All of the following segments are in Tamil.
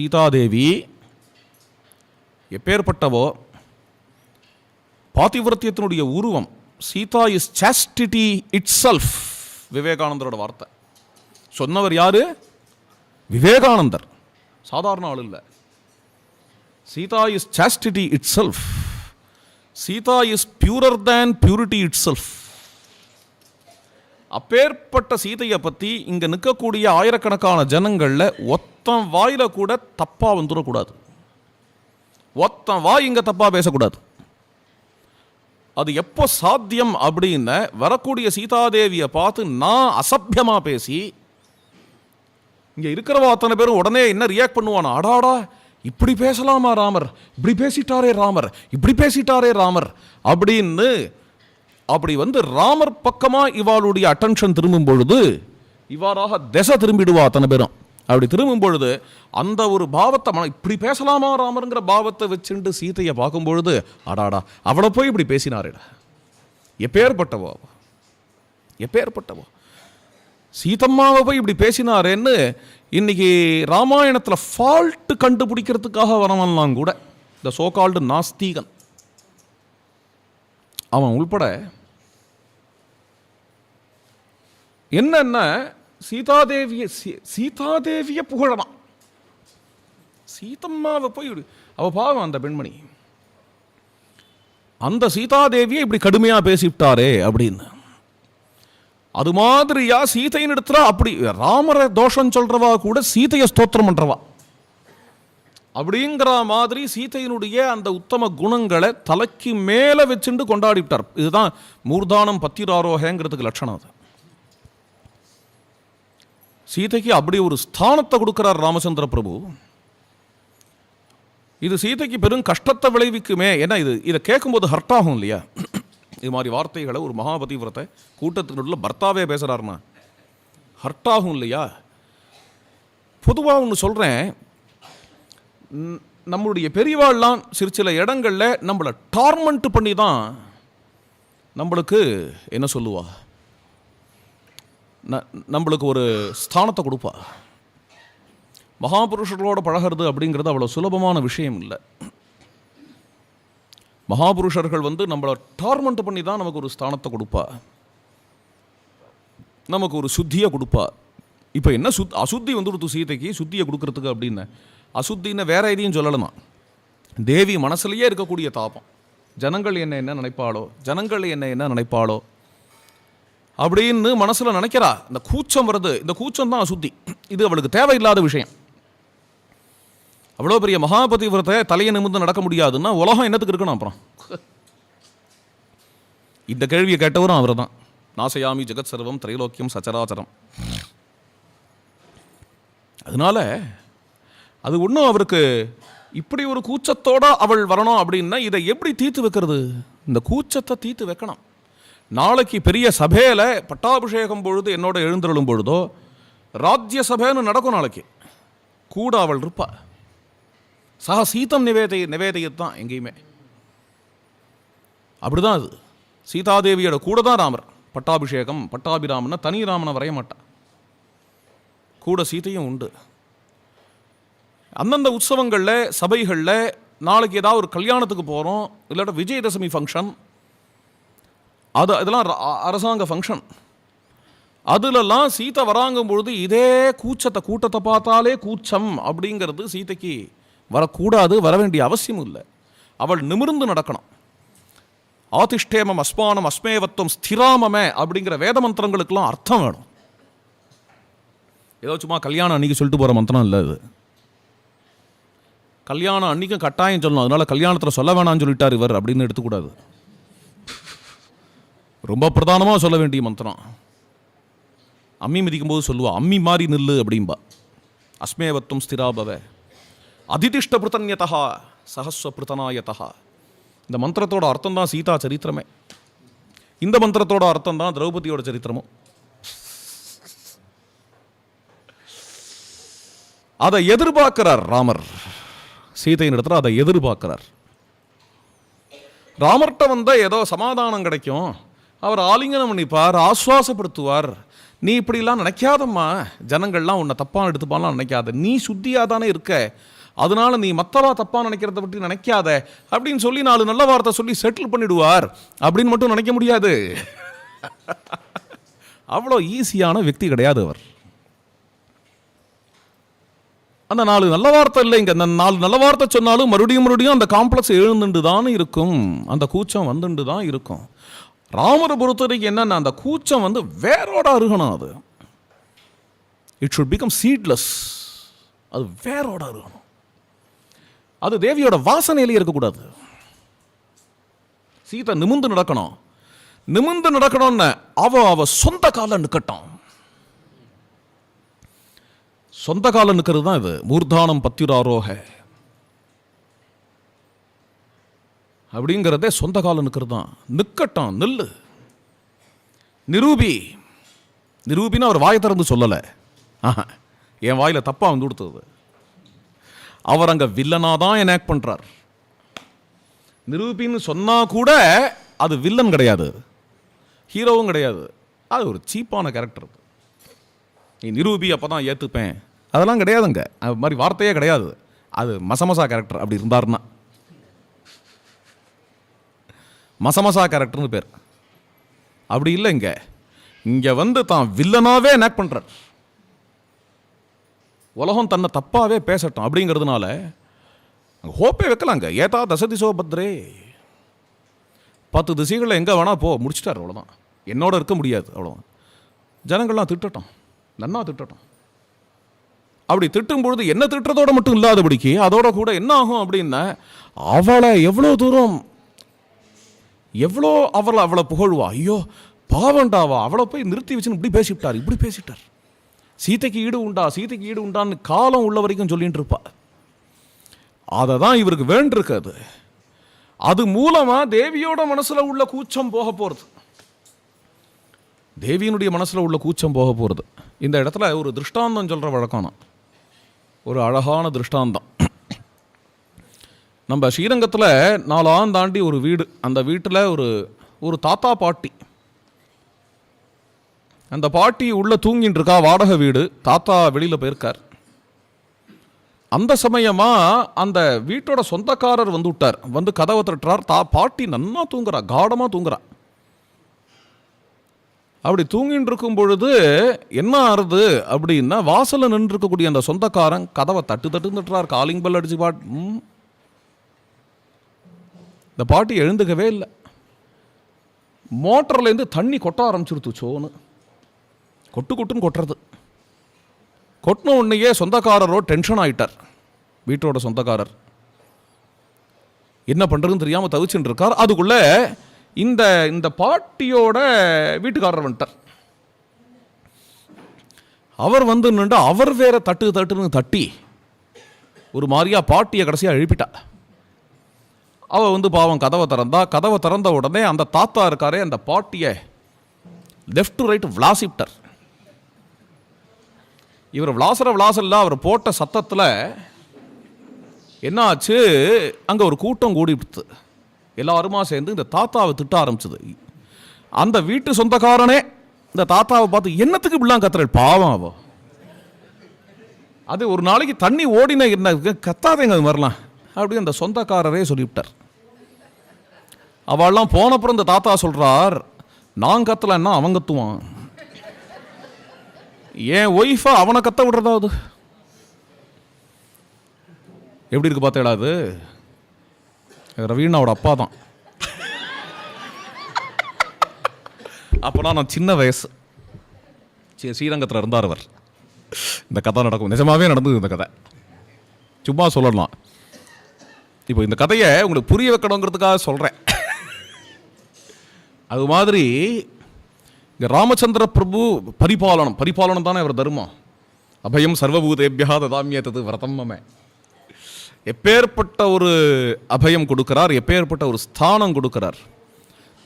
சீதாதேவி எப்பேற்பட்டவோ பாதிவிரத்தியத்தினுடைய உருவம் Sita is chastity itself விவேகானந்தரோட வார்த்தை. சொன்னவர் யாரு? விவேகானந்தர். சாதாரண ஆள் இல்லை. Sita is chastity itself Sita is purer than purity itself அப்பேற்பட்ட சீதையை பற்றி இங்கே நிற்கக்கூடிய ஆயிரக்கணக்கான ஜனங்களில் ஒத்தன் வாயில் கூட தப்பாக வந்துடக்கூடாது ஒத்தன் வாய் இங்கே தப்பாக பேசக்கூடாது. அது எப்போ சாத்தியம் அப்படின்னு வரக்கூடிய சீதாதேவியை பார்த்து நான் அசபியமாக பேசி இங்கே இருக்கிறவா அத்தனை பேரும் உடனே என்ன ரியாக்ட் பண்ணுவானா? அடாடா இப்படி பேசலாமா ராமர்? இப்படி பேசிட்டாரே ராமர் இப்படி பேசிட்டாரே ராமர் அப்படின்னு அப்படி வந்து ராமர் பக்கமாக இவாளுடைய அட்டென்ஷன் திரும்பும் பொழுது இவ்வாறாக திசை திரும்பிடுவா அத்தனை பேரும். அப்படி திரும்பும் பொழுது அந்த ஒரு பாவத்தை மன இப்படி பேசலாமா ராமருங்கிற பாவத்தை வச்சுட்டு சீதையை பார்க்கும் பொழுது அடாடா அவளை போய் இப்படி பேசினாரேடா. எப்பேற்பட்டவோ அவ? எப்பேற்பட்டவோ. சீதம்மாவை போய் இப்படி பேசினாரேன்னு இன்னைக்கு ராமாயணத்தில் ஃபால்ட்டு கண்டுபிடிக்கிறதுக்காக வரவன்லாம் கூட இந்த சோகால்டு நாஸ்தீகன். அவன் உள்பட என்னென்ன சீதாதேவிய சீ- சீதாதேவிய புகழலாம். சீதம்மாவை போய் அவ பாவம் அந்த பெண்மணி. அந்த சீதாதேவியை இப்படி கடுமையா பேசிவிட்டாரே அப்படின்னு. அது மாதிரியா சீதையின் இடத்துல அப்படி ராமரை தோஷம் சொல்றவா கூட சீதையை ஸ்தோத்திரம் பண்றவா. அப்படிங்கிற மாதிரி சீதையினுடைய அந்த உத்தம குணங்களை தலைக்கு மேலே வச்சுட்டு கொண்டாடிவிட்டார். இதுதான் மூர்தானம் பத்திராரோகங்கிறதுக்கு லட்சணம் அது. சீதைக்கு அப்படி ஒரு ஸ்தானத்தை கொடுக்கிறார் ராமச்சந்திர பிரபு. இது சீதைக்கு பெரும் கஷ்டத்தை விளைவிக்குமே. ஏன்னா இது இதை கேட்கும்போது ஹர்ட் ஆகும் இல்லையா? இது மாதிரி வார்த்தைகளை ஒரு மகாபதிவிரத்தை கூட்டத்தினுள்ள பர்த்தாவே பேசுகிறாருன்னா ஹர்ட் ஆகும் இல்லையா? பொதுவாக ஒன்று சொல்கிறேன் நம்மளுடைய பெரியவாள்லாம் சிறு சில இடங்களில் நம்மளை டார்மெண்ட் பண்ணி தான் நம்மளுக்கு என்ன சொல்லுவா? ந- நம்மளுக்கு ஒரு ஸ்தானத்தை கொடுப்பா. மகாபுருஷர்களோட பழகிறது அப்படிங்கிறது அவ்வளோ சுலபமான விஷயம் இல்லை. மகாபுருஷர்கள் வந்து நம்மளை டார்மெண்ட் பண்ணி தான் நமக்கு ஒரு ஸ்தானத்தை கொடுப்பா. நமக்கு ஒரு சுத்தியை கொடுப்பா. இப்போ என்ன சுத் அசுத்தி வந்துடுத்து சீதைக்கு சுத்தியை கொடுக்கறதுக்கு அப்படின்னு. அசுத்தின்னு வேற எதையும் சொல்லலாம்? தேவி மனசுலேயே இருக்கக்கூடிய தாபம். ஜனங்கள் என்ன என்ன நினைப்பாளோ? ஜனங்கள் என்ன என்ன நினைப்பாளோ? அப்படின்னு மனசில் நினைக்கிறா. இந்த கூச்சம் வருது. இந்த கூச்சம் தான் அசுத்தி இது அவளுக்கு தேவையில்லாத விஷயம். அவ்வளோ பெரிய மகாபதிவிரத்தை தலையை நிமிர்ந்து நடக்க முடியாதுன்னா உலகம் என்னத்துக்கு இருக்கணும் அப்புறம்? இந்த கேள்வியை கேட்டவரும் அவர் தான் நாசயாமி ஜெகத் சர்வம் திரைலோக்கியம் சச்சராச்சரம் அதனால அது ஒன்றும் அவருக்கு இப்படி ஒரு கூச்சத்தோட அவள் வரணும் அப்படின்னா இதை எப்படி தீர்த்து வைக்கிறது? இந்த கூச்சத்தை தீர்த்து வைக்கணும். நாளைக்கு பெரிய சபையில் பட்டாபிஷேகம் பொழுது என்னோட எழுந்தருளும் பொழுதோ ராஜ்ய சபைன்னு நடக்கும் நாளைக்கு. கூட அவள் இருப்பா. சக சீதம் நிவேதை நிவேதையத்தான் எங்கேயுமே. அப்படிதான் அது. சீதாதேவியோட கூட தான் ராமர். பட்டாபிஷேகம் பட்டாபிராமனை தனி ராமனை வரைய மாட்டான் கூட சீதையும் உண்டு. அந்தந்த உற்சவங்களில் சபைகளில் நாளைக்கு ஏதாவது ஒரு கல்யாணத்துக்கு போகிறோம் இல்லாட்ட விஜயதசமி ஃபங்க்ஷன் அது இதெல்லாம் அரசாங்க ஃபங்க்ஷன் அதுலலாம் சீதை வராங்கும் பொழுது இதே கூச்சத்தை கூட்டத்தை பார்த்தாலே கூச்சம் அப்படிங்கிறது சீதைக்கு வரக்கூடாது வர வேண்டிய அவசியம் இல்லை. அவள் நிமிர்ந்து நடக்கணும். ஆதிஷ்டேமம் அஸ்மானம் அஸ்மேவத்துவம் ஸ்திராமமே அப்படிங்கிற வேத மந்திரங்களுக்கெல்லாம் அர்த்தம் வேணும். ஏதோ சும்மா கல்யாணம் அன்னைக்கு சொல்லிட்டு போகிற மந்திரம் இல்லை இது. கல்யாணம் அன்னைக்கும் கட்டாயம் சொல்லணும். அதனால் கல்யாணத்தில் சொல்ல வேணாம்னு சொல்லிட்டார் இவர் அப்படின்னு எடுத்துக்கூடாது. ரொம்ப பிரதானமாக சொல்ல வேண்டிய மந்திரம். அம்மி மிதிக்கும் போது சொல்லுவா அம்மி மாதிரி நில்லு அப்படிம்பா. அஸ்மேவத்துவம் ஸ்திராபவ. அதிதிஷ்ட பிருத்தன்யதா சஹஸ்வ பிருத்தனாயதா இந்த மந்திரத்தோட அர்த்தம் தான் சீதா சரித்திரமே. இந்த மந்திரத்தோட அர்த்தம் தான் திரௌபதியோட சரித்திரமும். அதை எதிர்பார்க்கிறார் ராமர். சீதையின் இடத்துல அதை எதிர்பார்க்கிறார். ராமர்கிட்ட வந்தால் ஏதோ சமாதானம் கிடைக்கும். அவர் ஆலிங்கனம் பண்ணிப்பார் ஆஸ்வாசப்படுத்துவார் நீ இப்படிலாம் நினைக்காதம்மா. ஜனங்கள்லாம் உன்னை தப்பாக எடுத்துப்பாலாம் நினைக்காத. நீ சுத்தியாக தானே இருக்க. அதனால் நீ மற்றவா தப்பாக நினைக்கிறத பற்றி நினைக்காத. அப்படின்னு சொல்லி நாலு நல்ல வார்த்தை சொல்லி செட்டில் பண்ணிடுவார். அப்படின்னு மட்டும் நினைக்க முடியாது. அவ்வளோ ஈஸியான வக்தி கிடையாது அவர். அந்த நாலு நல்ல வார்த்தை இல்லை. இங்கே அந்த நாலு நல்ல வார்த்தை சொன்னாலும் மறுபடியும் மறுபடியும் அந்த காம்ப்ளெக்ஸ் எழுந்துட்டு தான் இருக்கும். அந்த கூச்சம் வந்துட்டு தான் இருக்கும். ராமரை பொறுத்த வரைக்கும் என்னன்னா அந்த கூச்சம் வந்து வேரோட அருகணும் அது. இட் ஷுட் பிகம் சீட்லெஸ் அது வேரோட அருகணும். அது தேவியோட வாசனையிலே இருக்கக்கூடாது. சீதை நிமிந்து நடக்கணும். நிமிந்து நடக்கணும்னு அவ அவ சொந்த கால நிற்கட்டும் சொந்த காலம் நிற்கிறது தான் இது. மூர்தானம் பத்திராரோக. அப்படிங்கிறதே சொந்த காலம் நிற்கிறது தான் நிற்கட்டும் நில்லு. நிரூபி. நிரூபின்னு அவர் வாயை திறந்து சொல்லலை. ஆஹா என் வாயில் தப்பாக வந்து கொடுத்தது. அவர் அங்கே வில்லனாக தான் ஹேக் பண்ணுறார் நிரூபின்னு சொன்னால் கூட அது வில்லன் கிடையாது. ஹீரோவும் கிடையாது. அது ஒரு சீப்பான கேரக்டர் அது. நீ நிரூபி அப்போ தான் ஏற்றுப்பேன் அதெல்லாம் கிடையாதுங்க. அது மாதிரி வார்த்தையே கிடையாது. அது மசமசா கேரக்டர் அப்படி இருந்தாருன்னா. மசமசா கேரக்டர்னு பேர். அப்படி இல்லை இங்கே. இங்கே வந்து தான் வில்லனாகவே எனாக்ட் பண்ணுறார் உலகம் தன்னை தப்பாகவே பேசட்டும் அப்படிங்கிறதுனால ஹோப்பே வைக்கலாங்க ஏதா தசதிசோ பத்ரே பத்து திசைகளில் எங்கே வேணால் போ. முடிச்சிட்டார் அவ்வளோதான் என்னோட இருக்க முடியாது அவ்வளோதான் ஜனங்கள்லாம் திட்டட்டும். நன்னா திட்டட்டும். அப்படி திட்டும் பொழுது என்ன திட்டுறதோட மட்டும் இல்லாதபடிக்கு அதோட கூட என்ன ஆகும் அப்படின்னா அவளை எவ்வளோ தூரம் எவ்வளோ அவளை அவளை புகழ்வா? ஐயோ பாவண்டாவா? அவளை போய் நிறுத்தி வச்சுன்னு இப்படி பேசிவிட்டார் இப்படி பேசிட்டார் சீதைக்கு ஈடு உண்டா? சீதைக்கு ஈடு உண்டான்னு காலம் உள்ள வரைக்கும் சொல்லிட்டு இருப்பா. அதை தான் இவருக்கு வேண்டிருக்காது அது அது மூலமா தேவியோட மனசுல உள்ள கூச்சம் போக போறது. தேவியினுடைய மனசுல உள்ள கூச்சம் போக போறது. இந்த இடத்துல ஒரு திருஷ்டாந்தம் சொல்ற வழக்கம் ஒரு அழகான திருஷ்டாந்தம். நம்ம ஸ்ரீரங்கத்தில் நாலாம் தாண்டி ஒரு வீடு. அந்த வீட்டில் ஒரு ஒரு தாத்தா பாட்டி. அந்த பாட்டி உள்ளே தூங்கின்னு இருக்கா வாடகை வீடு. தாத்தா வெளியில் போயிருக்கார். அந்த சமயமாக அந்த வீட்டோட சொந்தக்காரர் வந்து விட்டார். வந்து கதவை தட்டுறார் தா பாட்டி நன்னா தூங்குறா காடமாக தூங்குறா. அப்படி தூங்கின்னு இருக்கும் பொழுது என்ன ஆறுது அப்படின்னா வாசலில் நின்று இருக்கக்கூடிய அந்த சொந்தக்காரன் கதவை தட்டு தட்டு தட்டுறார். காலிங் பெல் அடிச்சு பாட் இந்த பாட்டி எழுந்துக்கவே இல்லை. மோட்டர்லேருந்து தண்ணி கொட்ட ஆரம்பிச்சிருத்து சோன்னு கொட்டு கொட்டுன்னு கொட்டுறது. கொட்டின உடனேயே சொந்தக்காரரோ டென்ஷன் ஆகிட்டார் வீட்டோட சொந்தக்காரர். என்ன பண்ணுறதுன்னு தெரியாமல் தவிச்சுட்டு இருக்கார். அதுக்குள்ளே இந்த இந்த பாட்டியோட வீட்டுக்காரர் வந்துட்டார். அவர் வந்து நின்று அவர் வேற தட்டு தட்டுன்னு தட்டி ஒரு மாதிரியா பாட்டியை கடைசியாக எழுப்பிட்டா அவள் வந்து பாவம் கதவை திறந்தா கதவை திறந்த உடனே அந்த தாத்தா இருக்காரே அந்த பாட்டியை லெஃப்ட் டு ரைட் விளாசிப்டர் இவர் விளாசுற விளாசல்ல அவர் போட்ட சத்தத்தில் என்னாச்சு? அங்கே ஒரு கூட்டம் கூடிவிடுத்து எல்லாருமா சேர்ந்து இந்த தாத்தாவை திட்ட ஆரம்பிச்சது. அந்த வீட்டு சொந்தக்காரனே இந்த தாத்தாவை பார்த்து என்னத்துக்கு இப்படிலாம் கத்துறேன் பாவம் அவ. அது ஒரு நாளைக்கு தண்ணி ஓடின என்ன கத்தாதேங்க அது மாதிரிலாம் அப்படி அந்த சொந்தக்காரரே சொல்லிவிட்டார். அவள்லாம் போனப்புறம் இந்த தாத்தா சொல்கிறார் நான் கத்தலைன்னா அவன் கத்துவான். என் ஒய்ஃபை அவனை கத்த விடுறதாவது எப்படி இருக்கு பார்த்தேடா அது? ரவீனாவோட அப்பா தான். அப்போனா நான் சின்ன வயசு. ஸ்ரீ- ஸ்ரீரங்கத்தில் இருந்தார் அவர். இந்த கதை நடக்கும். நிஜமாகவே நடந்தது இந்த கதை. சும்மா சொல்லலாம். இப்போ இந்த கதையை உங்களுக்கு புரிய வைக்கணுங்கிறதுக்காக சொல்கிறேன் அது மாதிரி இங்கே ராமச்சந்திர பிரபு பரிபாலனம் பரிபாலனம் தானே அவர் தர்மம் அபயம் சர்வபூதேபியா ததாமியத்தது விரதம் மம. எப்பேற்பட்ட ஒரு அபயம் கொடுக்கிறார் எப்பேற்பட்ட ஒரு ஸ்தானம் கொடுக்கிறார்.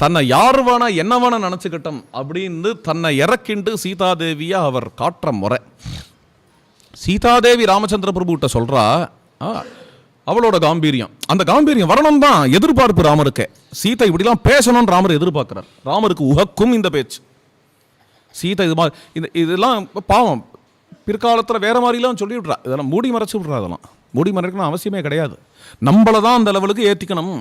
தன்னை யார் வேணா என்ன வேணா நினச்சிக்கிட்டோம் அப்படின்னு தன்னை இறக்கிண்டு சீதாதேவியை அவர் காட்டுற முறை. சீதாதேவி ராமச்சந்திர பிரபுகிட்ட சொல்றா ஆ, அவளோட காம்பீரியம். அந்த காம்பீரியம் வரணும் தான் எதிர்பார்ப்பு ராமருக்கு. சீதை இப்படிலாம் பேசணும்னு ராமர் எதிர்பார்க்கிறார். ராமருக்கு உகக்கும் இந்த பேச்சு. சீதை இது மாதிரி இந்த இதெல்லாம் பாவம். பிற்காலத்தில் வேற மாதிரிலாம் சொல்லி விட்றா இதெல்லாம் மூடி மறைச்சி விட்றா அதெல்லாம் மூடி மறைக்கணும் அவசியமே கிடையாது. நம்மளை தான் அந்த லெவலுக்கு ஏற்றிக்கணும்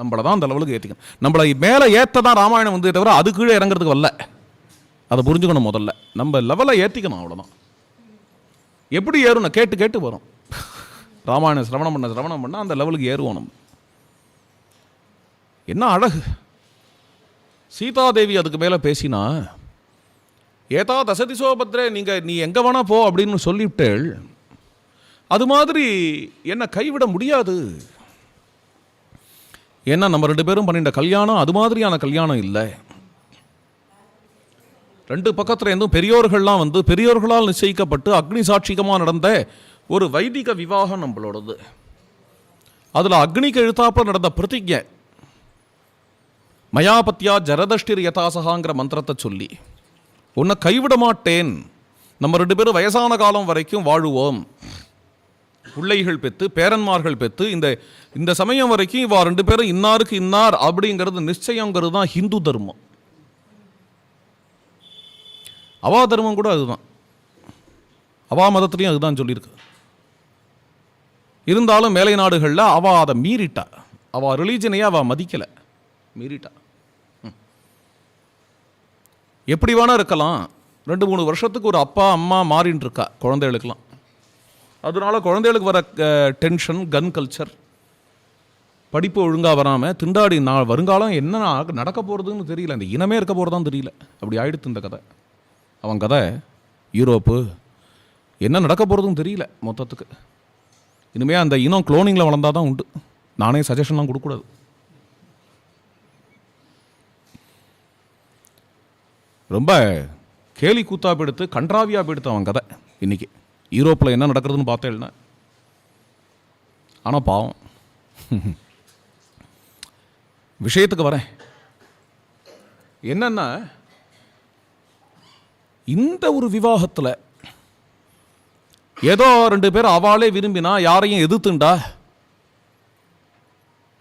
நம்மளை தான் அந்த லெவலுக்கு ஏற்றிக்கணும் நம்மளை மேலே ஏற்ற தான் ராமாயணம் வந்து தவிர அது கீழே இறங்குறதுக்கு வரல. அதை புரிஞ்சுக்கணும் முதல்ல. நம்ம லெவலை ஏற்றிக்கணும் அவ்வளோதான் எப்படி ஏறும் கேட்டு கேட்டு வரும். ராமாயணம் சிரவணம் பண்ண சிரவணம் பண்ண அந்த லெவலுக்கு ஏறுவோம் நம்ம. என்ன அழகு. சீதாதேவி அதுக்கு மேலே பேசினா ஏதா தசதி பத்ரே நீங்கள் நீ எங்கே வேணா போ அப்படின்னு சொல்லிவிட்டேள். அது மாதிரி என்னை கைவிட முடியாது. ஏன்னா நம்ம ரெண்டு பேரும் பண்ணிட்ட கல்யாணம் அது மாதிரியான கல்யாணம் இல்லை. ரெண்டு பக்கத்தில் இருந்தும் பெரியோர்கள்லாம் வந்து பெரியோர்களால் நிச்சயிக்கப்பட்டு அக்னி சாட்சிகமாக நடந்த ஒரு வைதிக விவாகம் நம்மளோடது. அதில் அக்னிக்கு எழுத்தாப்பில் நடந்த பிரதிஜை. மயாபத்தியா ஜரதஷ்டிர் யதாசகாங்கிற மந்திரத்தை சொல்லி உன்னை கைவிட மாட்டேன். நம்ம ரெண்டு பேரும் வயசான காலம் வரைக்கும் வாழுவோம். பிள்ளைகள் பெற்று பேரன்மார்கள் பெற்று இந்த இந்த சமயம் வரைக்கும் இவா ரெண்டு பேரும் இன்னாருக்கு இன்னார் அப்படிங்கிறது நிச்சயங்கிறது தான் ஹிந்து தர்மம். அவா தர்மம் கூட அதுதான். அவா மதத்துலேயும் அதுதான் சொல்லியிருக்கு. இருந்தாலும் மேலை நாடுகளில் அவ அதை மீறிட்டா. அவ ரிலீஜனையே அவ மதிக்கலை. மீறிட்டா. எப்படி வேணா இருக்கலாம். ரெண்டு மூணு வருஷத்துக்கு ஒரு அப்பா அம்மா மாறின்னு இருக்கா குழந்தைகளுக்கெல்லாம். அதனால குழந்தைகளுக்கு வர டென்ஷன் கன் கல்ச்சர் படிப்பு ஒழுங்காக வராமல் திண்டாடி நான் வருங்காலம் என்ன நடக்க போகிறதுன்னு தெரியல. இந்த இனமே இருக்க போகிறதான்னு தெரியல. அப்படி ஆயிடுத்து இந்த கதை. அவன் கதை யூரோப்பு என்ன நடக்க போகிறதுன்னு தெரியல மொத்தத்துக்கு. இனிமேல் அந்த இனம் குளோனிங்கில் வளர்ந்தால் தான் உண்டு. நானே சஜஷன்லாம் கொடுக்கக்கூடாது. ரொம்ப கேலி கூத்தா எடுத்து கன்றாவியா எடுத்து அவன் கதை இன்னைக்கு. யூரோப்பில் என்ன நடக்கிறதுன்னு பார்த்தேன்னா ஆனால் பாவம். விஷயத்துக்கு வரேன். என்னென்னா இந்த ஒரு விவாகத்தில் ஏதோ ரெண்டு பேர் அவளே விரும்பினா யாரையும் எதிர்த்துண்டா?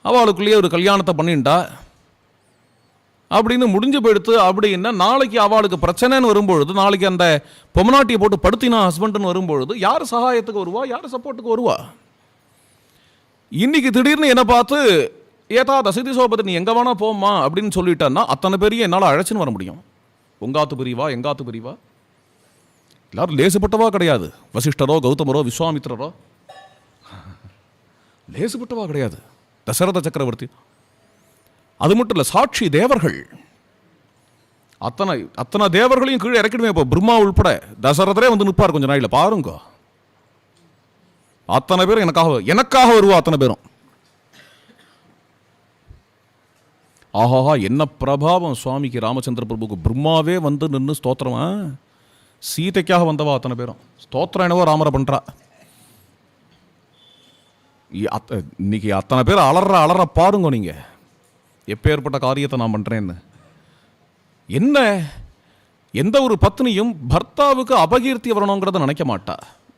அவளுக்குள்ளேயே ஒரு கல்யாணத்தை பண்ணிண்டா? அப்படின்னு முடிஞ்சு போயிடுத்து அப்படின்னா நாளைக்கு அவளுக்கு பிரச்சனைன்னு வரும்பொழுது நாளைக்கு அந்த பொம்மநாட்டியை போட்டு படுத்தினா ஹஸ்பண்டுன்னு வரும்பொழுது யார் சகாயத்துக்கு வருவா? யார் சப்போர்ட்டுக்கு வருவா? இன்னைக்கு திடீர்னு என்னை பார்த்து ஏதா தசதி சோபத்தை நீ எங்கே வேணால் போம்மா அப்படின்னு சொல்லிட்டேன்னா அத்தனை பேரையும் என்னால் அழைச்சின்னு வர முடியும். உங்காத்து பிரிவா? எங்காத்து பிரிவா? எல்லாரும் லேசுப்பட்டவா கிடையாது. வசிஷ்டரோ கௌதமரோ விஸ்வாமித்திரரோ. லேசுப்பட்டவா கிடையாது. தசரத சக்கரவர்த்தி. அது மட்டும் இல்லை சாட்சி தேவர்கள். அத்தனை அத்தனை தேவர்களையும் கீழே இறக்கிடுமே இப்போ பிரம்மா உள்பட. தசரதரே வந்து நிற்பார் கொஞ்சம் நாளில் பாருங்க. அத்தனை பேரும் எனக்காக எனக்காக வருவா அத்தனை பேரும். ஆஹாஹா என்ன பிரபாவம் சுவாமிக்கு ராமச்சந்திர பிரபுக்கு பிரம்மாவே வந்து நின்று ஸ்தோத்திரமா சீதைக்காக வந்தவா அத்தனை பேரும். ஸ்தோத்திரம் என்னவோ ராமரை பண்றா. இன்னைக்கு அத்தனை பேர் அலற அலற பாருங்க நீங்க. எப்பேற்பட்ட காரியத்தை நான் பண்ணுறேன்னு என்ன? எந்த ஒரு பத்னியும் பர்த்தாவுக்கு அபகீர்த்தி வரணுங்கிறத நினைக்க மாட்டா.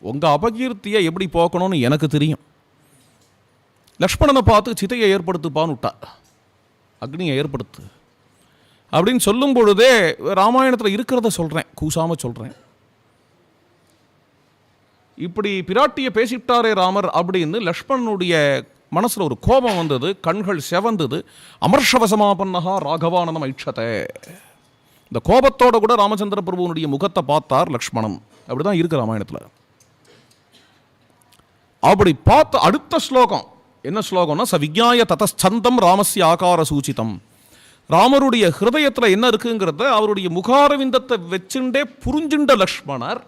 உங்கள் அபகீர்த்தியை எப்படி போக்கணும்னு எனக்கு தெரியும். லக்ஷ்மணனை பார்த்து சிதையை ஏற்படுத்துப்பான்னு விட்டா. அக்னியை ஏற்படுத்து. அப்படின்னு சொல்லும் பொழுதே ராமாயணத்தில் இருக்கிறத சொல்கிறேன் கூசாம சொல்கிறேன் இப்படி பிராட்டியை பேசிட்டாரே ராமர் அப்படின்னு லக்ஷ்மணனுடைய மனசில் ஒரு கோபம் வந்தது கண்கள் செவந்தது. அமர்ஷவசமா பண்ணஹா ராகவானந்தம் ஐட்சத்தை இந்த கோபத்தோட கூட ராமச்சந்திர பிரபுவனுடைய முகத்தை பார்த்தார் லக்ஷ்மணன். அப்படிதான் இருக்கு ராமாயணத்தில். அப்படி பார்த்த அடுத்த ஸ்லோகம். என்ன ஸ்லோகம்னா ச விஜாய ததஸ்சந்தம் ராமஸ்ய ஆகார சூச்சிதம் ராமருடைய ஹிருதயத்தில் என்ன இருக்குங்கிறத அவருடைய முகாரவிந்தத்தை வச்சுண்டே புரிஞ்சுண்ட லக்ஷ்மணர்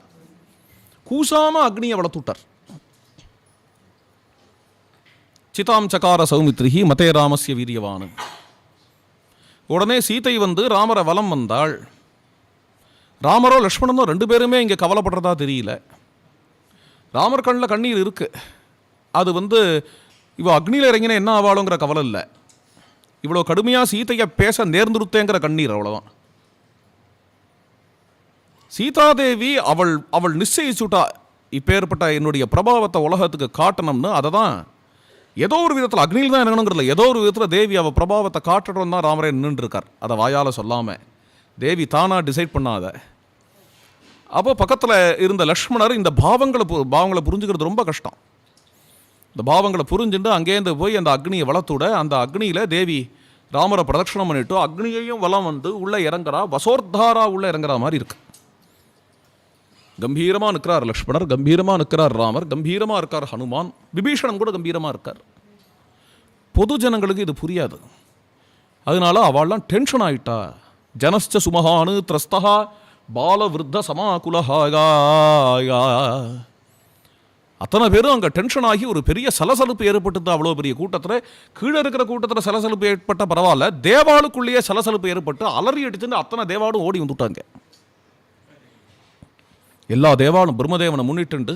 கூசாம அக்னியை வளர்த்துட்டார். சிதாம் சகார சௌமித்ரிஹி மதே ராமஸ்ய வீரியவானு. உடனே சீதை வந்து ராமரை வலம் வந்தாள். ராமரோ லக்ஷ்மணனோ ரெண்டு பேருமே இங்கே கவலைப்படுறதா தெரியல. ராமர் கண்ணில் கண்ணீர் இருக்கு. அது வந்து இவள் அக்னியில் இறங்கினா என்ன ஆவாளுங்கிற கவலை இல்லை. இவ்வளோ கடுமையாக சீதையை பேச நேர்ந்துருத்தேங்கிற கண்ணீர் அவ்வளோதான் சீதாதேவி அவள் அவள் நிச்சயிச்சுட்டா இப்பேற்பட்ட என்னுடைய பிரபாவத்தை உலகத்துக்கு காட்டணும்னு அதை தான் ஏதோ ஒரு விதத்தில் அக்னியில் தான் இறங்கணுங்கிறதுல ஏதோ ஒரு விதத்தில் தேவி அவள் பிரபாவத்தை காட்டணும் தான் ராமரே நின்றுருக்கார். அதை வாயால் சொல்லாமல் தேவி தானாக டிசைட் பண்ணாத. அப்போ பக்கத்தில் இருந்த லக்ஷ்மணர் இந்த பாவங்களை பு- பாவங்களை புரிஞ்சுக்கிறது ரொம்ப கஷ்டம். இந்த பாவங்களை புரிஞ்சுட்டு அங்கேருந்து போய் அந்த அக்னியை வளர்த்துட அந்த அக்னியில் தேவி ராமரை பிரதட்சணம் பண்ணிட்டு அக்னியையும் வலம் வந்து உள்ளே இறங்குறா வசோர்தாரா உள்ளே இறங்குற மாதிரி இருக்கு. கம்பீரமாக நிற்கிறார் லக்ஷ்மணர் கம்பீரமாக நிற்கிறார் ராமர் கம்பீரமாக இருக்கார் ஹனுமான் விபீஷணன் கூட கம்பீரமாக இருக்கார். பொது ஜனங்களுக்கு இது புரியாது. அதனால அவள்லாம் டென்ஷன் ஆயிட்டா. ஜனஸ்ச சுமஹானு திரஸ்தா பால விருத்த சமாகுலஹாயா. அத்தனை பேரும் அங்கே டென்ஷன் ஆகி ஒரு பெரிய சலசலுப்பு ஏற்பட்டுது அவ்வளோ பெரிய கூட்டத்தில். கீழே இருக்கிற கூட்டத்தில் சலசலுப்பு ஏற்பட்ட பரவாயில்ல. தேவாளுக்குள்ளேயே சலசலுப்பு ஏற்பட்டு அலறி அடிச்சுன்னு அத்தனை தேவாலும் ஓடி வந்துட்டாங்க. எல்லா தேவாலும் பிரம்மதேவனை முன்னிட்டுண்டு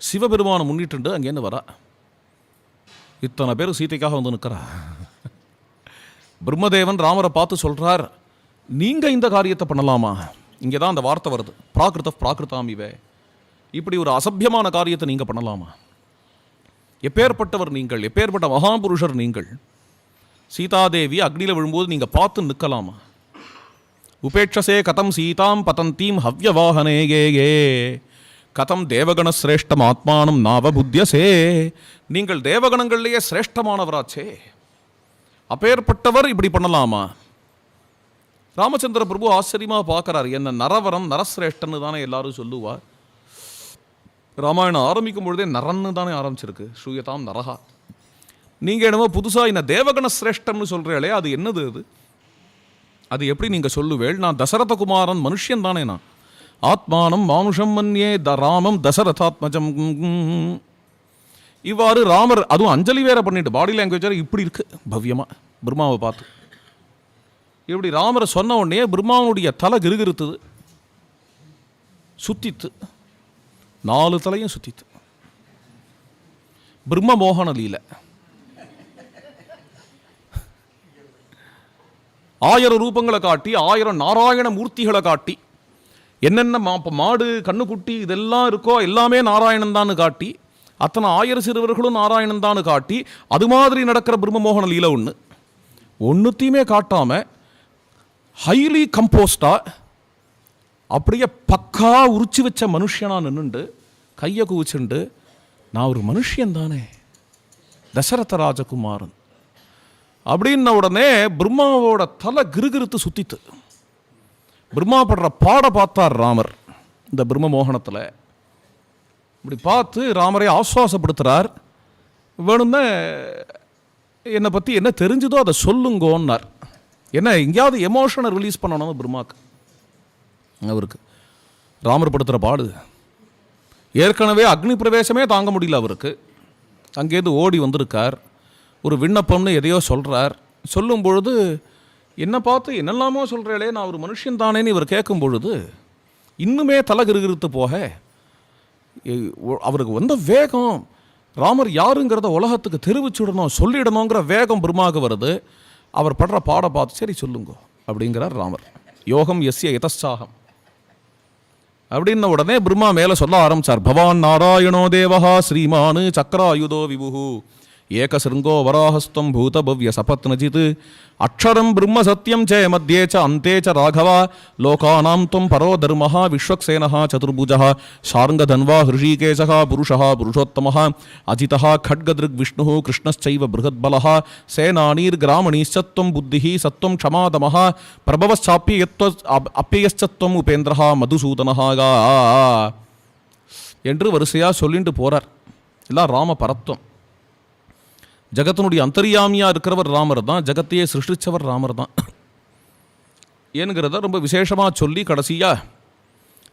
சிவபெருமானை முன்னிட்டுண்டு அங்கேருந்து வரா? இத்தனை பேர் சீதைக்காக வந்து நிற்கிறா பிரம்மதேவன் ராமரை பார்த்து சொல்கிறார் நீங்கள் இந்த காரியத்தை பண்ணலாமா? இங்கே தான் அந்த வார்த்தை வருது. பிராகிருத பிராகிருதாமிவே. இப்படி ஒரு அசபியமான காரியத்தை நீங்கள் பண்ணலாமா? எப்பேற்பட்டவர் நீங்கள் எப்பேற்பட்ட மகாபுருஷர் நீங்கள் சீதாதேவி அக்னியில் விழும்போது நீங்க பார்த்து நிற்கலாமா? உபேட்சசே கதம் சீதாம் பதந்தீம் ஹவ்யவாகனே யே யே கதம் தேவகணசிரேஷ்டம் ஆத்மானம் நாவபுத்தியசே. நீங்கள் தேவகணங்கள்லேயே சிரேஷ்டமானவராச்சே. அப்பேற்பட்டவர் இப்படி பண்ணலாமா? ராமச்சந்திர பிரபு ஆச்சரியமா பார்க்குறார் என்ன நரவரம் நரசிரேஷ்டன்னு தானே எல்லாரும் சொல்லுவார். ராமாயணம் ஆரம்பிக்கும் பொழுதே நரன்னு தானே ஆரம்பிச்சிருக்கு. ஸ்ரூயதாம் நரஹா. நீங்கள் என்னமோ புதுசாக என்ன தேவகண சிரேஷ்டம்னு சொல்கிறீங்களே அது என்னது அது? அது எப்படி நீங்கள் சொல்லுவேள்? நான் தசரத குமாரன் மனுஷன் தானே நான். ஆத்மானம் மானுஷம் மன்யே த ராமம் தசரதாத்மஜம். இவ்வாறு ராமர் அதுவும் அஞ்சலி வேற பண்ணிட்டு பாடி லாங்குவேஜ் இப்படி இருக்கு. பவ்யமாக பிரம்மாவை பார்த்து. இப்படி ராமரை சொன்ன உடனே பிரம்மாவுடைய தலை கிருகிருத்துது. சுத்தித்து. நாலு தலையும் சுற்றித்து பிரம்ம மோகன லீலை. ஆயிரம் ரூபங்களை காட்டி ஆயிரம் நாராயண மூர்த்திகளை காட்டி என்னென்ன மா இப்போ மாடு கண்ணுக்குட்டி இதெல்லாம் இருக்கோ எல்லாமே நாராயணன் தான் காட்டி அத்தனை ஆயிரம் சிறுவர்களும் நாராயணன் தான் காட்டி அது மாதிரி நடக்கிற பிரம்மமோகன லீல ஒன்று ஒன்றுத்தையுமே காட்டாமல் ஹைலி கம்போஸ்டாக அப்படியே பக்கா உரிச்சு வச்ச மனுஷனா நின்றுண்டு கையை குவிச்சுண்டு நான் ஒரு மனுஷன் தானே தசரத ராஜகுமாரன். அப்படின்ன உடனே பிரம்மாவோட தலை கிருகிருத்து சுத்தித்து பிரம்மா படுற பாட பார்த்தார் ராமர் இந்த பிரம்ம மோகனத்தில். இப்படி பார்த்து ராமரை ஆஸ்வாசப்படுத்துறார். வேணும்னா என்னை பற்றி என்ன தெரிஞ்சதோ அதை சொல்லுங்கோன்னார். என்ன எங்கேயாவது எமோஷனை ரிலீஸ் பண்ணணும் பிரம்மாக்கு? அவருக்கு. ராமர் படுத்துகிற பாடு. ஏற்கனவே அக்னி பிரவேசமே தாங்க முடியல அவருக்கு. அங்கேருந்து ஓடி வந்திருக்கார். ஒரு விண்ணப்பம்னு எதையோ சொல்கிறார் சொல்லும் பொழுது என்னை பார்த்து என்னெல்லாமோ சொல்கிறேளே நான் ஒரு மனுஷன் தானேன்னு இவர் கேட்கும் பொழுது இன்னுமே தலை கிருகிருத்து போக அவருக்கு வந்த வேகம் ராமர் யாருங்கிறத உலகத்துக்கு தெரிவிச்சுடணும் சொல்லிடணுங்கிற வேகம் பிரம்மாவுக்கு வருது. அவர் படுற பாட பார்த்து சரி சொல்லுங்க அப்படிங்கிறார் ராமர். யோகம் எஸ்ய எதச்சாகம் அப்படின்ன உடனே பிரம்மா மேலே சொல்ல ஆரம்பிச்சார். பவான் நாராயணோ தேவஹா ஸ்ரீமானு சக்கராயுதோ விபுஹு. ఏకశృంగో వరాహస్వం భూతభవ్యసపత్నజిత్ అక్షరం బ్రహ్మ సత్యం చే మధ్యే చ అంతే చ రాఘవ లోకానాం త్వం పరో ధర్మ విశ్వక్సేన చతుర్భుజ శార్ంగధన్వా హృషీకేశ పురుష పురుషోత్తమ అజిత ఖడ్గదృగ్విష్ణు కృష్ణశ్చైవ బృహద్బల సేనానీర్గ్రామణీశ్చత్వం బుద్ధి సత్వం క్షమాదమ ప్రభవశ్చాప్యయత్వ అప్యయశ్చత్వం ఉపేంద్ర మధుసూదనగా என்று வரிசையாக சொல்லிட்டு போகிறார் எல்லாம் ராம பரத்துவம் ஜகத்தினுடைய அந்தரியாமியாக இருக்கிறவர் ராமர் தான் ஜகத்தையே சிருஷ்டிச்சவர் ராமர் தான். ஏனுங்கிறத ரொம்ப விசேஷமாக சொல்லி கடைசியாக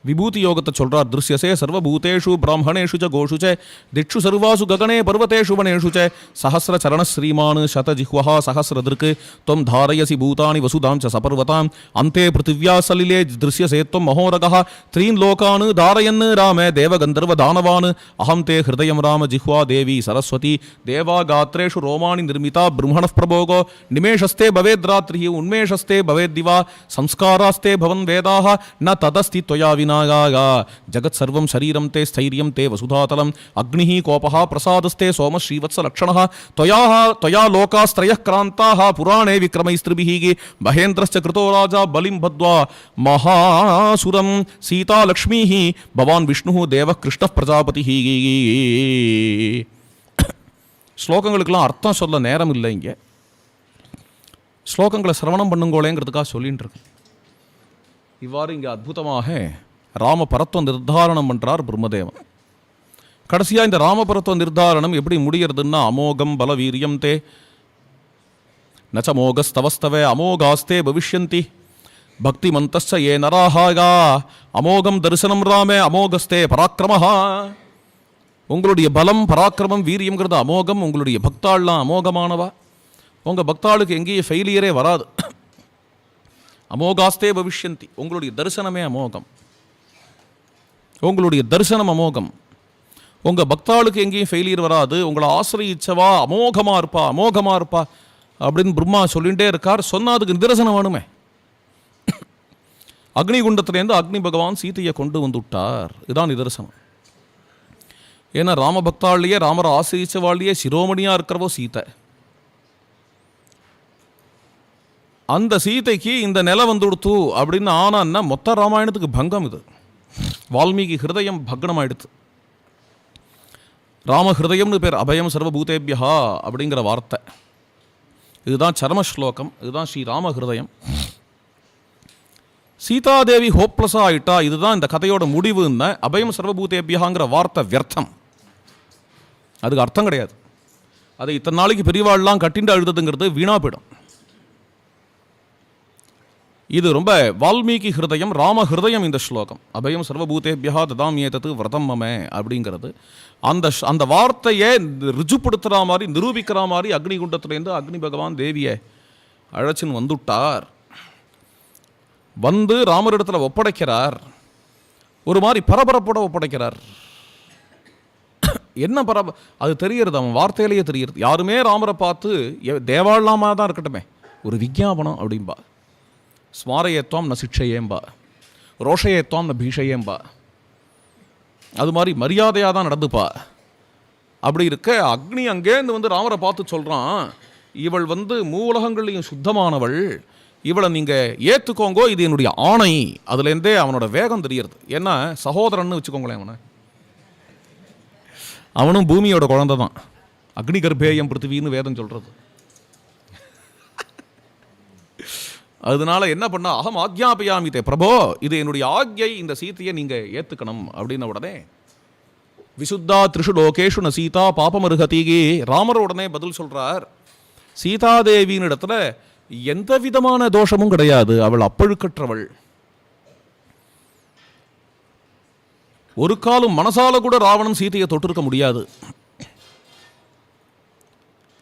விபூதி யோகத்தை சொல்றார் திருஷ்யசே சர்வபூதேஷு பிராமணேஷு ச கோஷு ச திக்ஷு சர்வாசு ககனே பர்வதேஷு வனேஷு ச சஹசிர சரண ஸ்ரீமான் சதஜிஹ்வஹா சஹசிரதிருக்கு त्वं धारयसि भूतानि वसुधां च सपर्वताम् अन्ते पृथिव्या सलिले दृश्यसे त्वं महोरगः त्रीन् लोकान् धारयन् राम देवगन्धर्वदानवान् अहं ते हृदयं राम जिह्वा देवी सरस्वती देवागात्रेषु रोमाणि निर्मिता ब्रह्मणः प्रभोगो निमेषस्ते भवेद्रात्रिः उन्मेषस्ते भवेद्दिवा संस्कारास्ते भवन् वेदाः न तदस्ति त्वया विना நாகாகா ஜகத் சர்வம் சரீரம் தே ஸ்தைரியம் தே வசுதாதலம் அக்னிः கோபः பிரசாதஸ்தே சோம ஸ்ரீவத்ச லக்ஷணः त्वया त्वया लोकास्त्रयः क्रान्ताः पुराणे विक्रमैस्त्रिभिः महेन्द्रश्च कृतो राजा बलिं बद्ध्वा महासुरं सीता लक्ष्मीः भवान् विष्णुः देवः कृष्णः प्रजापतिः ஸ்லோகங்களுக்கெல்லாம் அர்த்தம் சொல்ல நேரம் இல்லை இங்கே ஸ்லோகங்களை சிரவணம் பண்ணுங்கோளேங்கிறதுக்காக சொல்லிட்டு இருக்கு இவ்வாறு இங்கே அற்புதமாக ராமபரத்துவ நிர்தாரணம் பண்றார் பிரம்மதேவன். கடைசியாக இந்த ராமபரத்துவ நிர்தாரணம் எப்படி முடிகிறதுன்னா அமோகம் பலவீரியம் தே நச்சமோகஸ்தவஸ்தவே அமோகாஸ்தே பவிஷ்யந்தி பக்தி மந்தஸ்ச ஏ நராஹாகா அமோகம் தரிசனம் ராமே அமோகஸ்தே பராக்கிரமஹா. உங்களுடைய பலம் பராக்கிரமம் வீரியங்கிறது அமோகம் உங்களுடைய பக்தாள்லாம் அமோகமானவா? உங்கள் பக்தாளுக்கு எங்கேயும் ஃபெயிலியரே வராது. அமோகாஸ்தே பவிஷ்யந்தி உங்களுடைய தரிசனமே அமோகம். உங்களுடைய தரிசனம் அமோகம். உங்கள் பக்தாளுக்கு எங்கேயும் ஃபெயிலியர் வராது. உங்களை ஆசிரியச்சவா அமோகமாக இருப்பா அமோகமாக இருப்பா அப்படின்னு பிரம்மா சொல்லிகிட்டே இருக்கார். சொன்னா அதுக்கு நிதர்சனம் வேணுமே. அக்னிகுண்டத்திலேருந்து அக்னி பகவான் சீதையை கொண்டு வந்து விட்டார். இதுதான் நிதர்சனம். ஏன்னா ராமபக்தாலேயே ராமரை ஆசிரியச்சவாளியே சிரோமணியாக இருக்கிறவோ சீதை அந்த சீதைக்கு இந்த நிலை வந்து கொடுத்து அப்படின்னு ஆனான்னா மொத்த ராமாயணத்துக்கு பங்கம் இது. வால்மீகி ஹிருதயம் பக்னமாயிடுது ராம ஹிருதயம்னு பேர் அபயம் சர்வபூதேபியா அப்படிங்கிற வார்த்தை. இதுதான் சரம ஸ்லோகம் இதுதான் ஸ்ரீ ராம ஹிருதயம் சீதாதேவி ஹோப்லஸா ஆயிட்டா இதுதான் இந்த கதையோட முடிவுன்னு அபயம் சர்வபூதேபியாங்கிற வார்த்தை வியர்த்தம். அதுக்கு அர்த்தம் கிடையாது. அது இத்தனை நாளைக்கு பெரியவாள்லாம் கட்டிண்டு அழுதுங்கிறது வீணா போயிடும். இது ரொம்ப வால்மீகி ஹிருதயம் ராம ஹிருதயம் இந்த ஸ்லோகம். அபயம் சர்வபூதேபியா ததாம் ஏதத்து விரதம் அப்படிங்கிறது. அந்த ஷ்- அந்த வார்த்தையை ரிஜுப்படுத்துகிற மாதிரி நிரூபிக்கிற மாதிரி அக்னி குண்டத்துலேருந்து அக்னி பகவான் தேவியை அழைச்சின்னு வந்துட்டார். வந்து ராமரிடத்தில் ஒப்படைக்கிறார். ஒரு மாதிரி பரபரப்போட ஒப்படைக்கிறார். என்ன பரப அது தெரியறது அவன் வார்த்தையிலேயே தெரியுது யாருமே ராமரை பார்த்து எ- தான் இருக்கட்டுமே ஒரு விஞ்ஞாபனம் அப்படின்பா ஸ்மாரயத்வாம் ந சிக்ஷையேம்பா ரோஷயத்வாம் ந பீஷையேம்பா. அது மாதிரி மரியாதையாக தான் நடந்துப்பா. அப்படி இருக்க அக்னி அங்கேருந்து வந்து ராமரை பார்த்து சொல்கிறான் இவள் வந்து மூலகங்கள்லையும் சுத்தமானவள். இவளை நீங்கள் ஏற்றுக்கோங்கோ இது என்னுடைய ஆணை. அதுலேருந்தே அவனோட வேகம் தெரியறது ஏன்னா சகோதரன்னு வச்சுக்கோங்களேன் அவனை. அவனும் பூமியோட குழந்தை தான் அக்னி கர்ப்பேயம் பிருத்திவின்னு வேதம் சொல்கிறது அதனால என்ன பண்ணா அகம் ஆக்ஞாபயாமிதே பிரபோ இது என்னுடைய ஆக்ஞை இந்த சீத்தையை நீங்கள் ஏற்றுக்கணும் அப்படின்ன உடனே விசுத்தா த்ரிஷு லோகேஷு ந சீதா பாபமருகதீகி ராமர் உடனே பதில் சொல்கிறார் சீதாதேவியின் இடத்துல எந்த விதமான தோஷமும் கிடையாது அவள் அப்பழுக்கற்றவள். ஒரு காலம் மனசால கூட ராவணன் சீதையை தொட்டிருக்க முடியாது.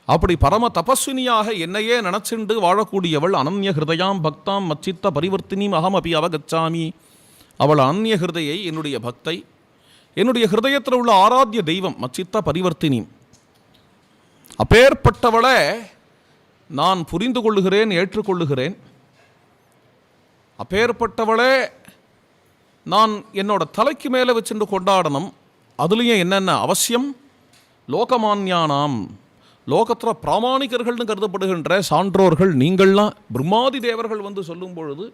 அப்படி பரம தபஸ்வினியாக என்னையே நினச்சிண்டு வாழக்கூடியவள் அனன்ய ஹிருதயாம் பக்தாம் மச்சித்த பரிவர்த்தினியும் அகம் அபி அவகச்சாமி. அவள் அனன்ய ஹிருதையை என்னுடைய பக்தை என்னுடைய ஹிருதயத்தில் உள்ள ஆராத்திய தெய்வம் மச்சித்த பரிவர்த்தினி. அப்பேற்பட்டவளை நான் புரிந்து கொள்ளுகிறேன் ஏற்றுக்கொள்ளுகிறேன். அப்பேற்பட்டவளே நான் என்னோட தலைக்கு மேலே வச்சுட்டு கொண்டாடணும். அதுலேயும் என்னென்ன அவசியம்? லோகமான்யானாம். லோகத்தில் பிராமாணிகர்கள்னு கருதப்படுகின்ற சான்றோர்கள் நீங்கள்லாம் பிரம்மாதி தேவர்கள் வந்து சொல்லும் பொழுது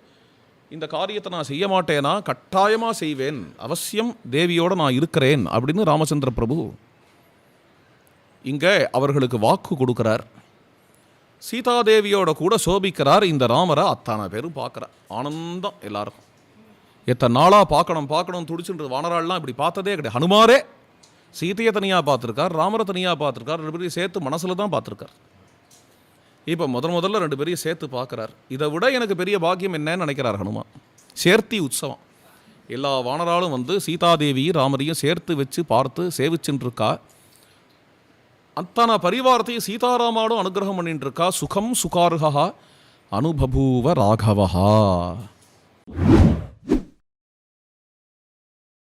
இந்த காரியத்தை நான் செய்ய மாட்டேனா? கட்டாயமாக செய்வேன். அவசியம் தேவியோட நான் இருக்கிறேன் அப்படின்னு ராமச்சந்திர பிரபு இங்கே அவர்களுக்கு வாக்கு கொடுக்குறார். சீதாதேவியோட கூட சோபிக்கிறார். இந்த ராமரை அத்தனை பேரும் பார்க்குறார். ஆனந்தம் எல்லாருக்கும். எத்தனை நாளாக பார்க்கணும் பார்க்கணும் துடிச்சுன்றது வானராள்லாம் இப்படி பார்த்ததே கிடையாது. ஹனுமாரே! சீதையை தனியாக பார்த்துருக்கார் ராமரை தனியாக பார்த்துருக்கார் ரெண்டு பேரையும் சேர்த்து மனசில் தான் பார்த்துருக்கார். இப்போ முதல் முதல்ல ரெண்டு பேரையும் சேர்த்து பார்க்குறார். இதை விட எனக்கு பெரிய பாக்கியம் என்னன்னு நினைக்கிறார் ஹனுமான். சேர்த்தி உற்சவம். எல்லா வானராலும் வந்து சீதாதேவியும் ராமரையும் சேர்த்து வச்சு பார்த்து சேவிச்சுட்டுருக்கா அத்தனை பரிவாரத்தையும் சீதாராமாலும் அனுகிரகம் பண்ணிட்டுருக்கா சுகம் சுகாருகா அனுபபூவ ராகவஹா.